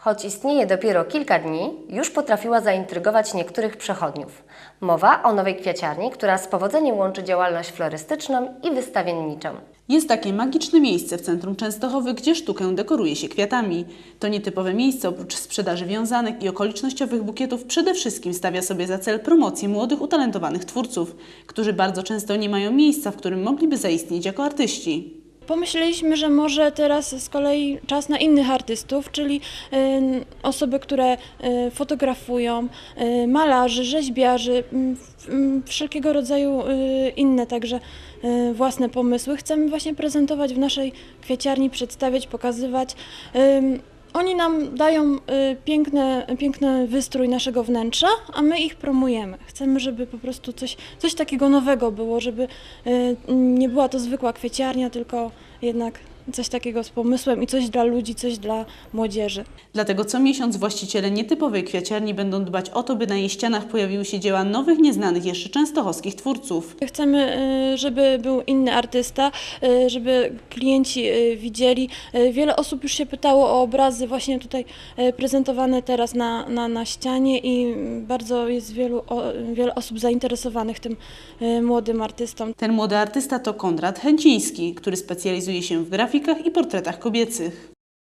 Choć istnieje dopiero kilka dni, już potrafiła zaintrygować niektórych przechodniów. Mowa o nowej kwiaciarni, która z powodzeniem łączy działalność florystyczną i wystawienniczą. Jest takie magiczne miejsce w centrum Częstochowy, gdzie sztukę dekoruje się kwiatami. To nietypowe miejsce oprócz sprzedaży wiązanek i okolicznościowych bukietów przede wszystkim stawia sobie za cel promocję młodych, utalentowanych twórców, którzy bardzo często nie mają miejsca, w którym mogliby zaistnieć jako artyści. Pomyśleliśmy, że może teraz z kolei czas na innych artystów, czyli y, osoby, które y, fotografują, y, malarzy, rzeźbiarzy, wszelkiego rodzaju inne także własne pomysły. Chcemy właśnie prezentować w naszej kwieciarni, przedstawiać, pokazywać. Oni nam dają y, piękne, piękny wystrój naszego wnętrza, a my ich promujemy. Chcemy, żeby po prostu coś, coś takiego nowego było, żeby y, nie była to zwykła kwieciarnia, tylko jednak coś takiego z pomysłem i coś dla ludzi, coś dla młodzieży. Dlatego co miesiąc właściciele nietypowej kwiaciarni będą dbać o to, by na jej ścianach pojawiły się dzieła nowych, nieznanych jeszcze częstochowskich twórców. Chcemy, y, żeby był inny artysta, y, żeby klienci y, widzieli. Wiele osób już się pytało o obrazy właśnie tutaj prezentowane teraz na, na, na ścianie i bardzo jest wielu, wiele osób zainteresowanych tym młodym artystą. Ten młody artysta to Konrad Chęciński, który specjalizuje się w grafikach i portretach kobiecych.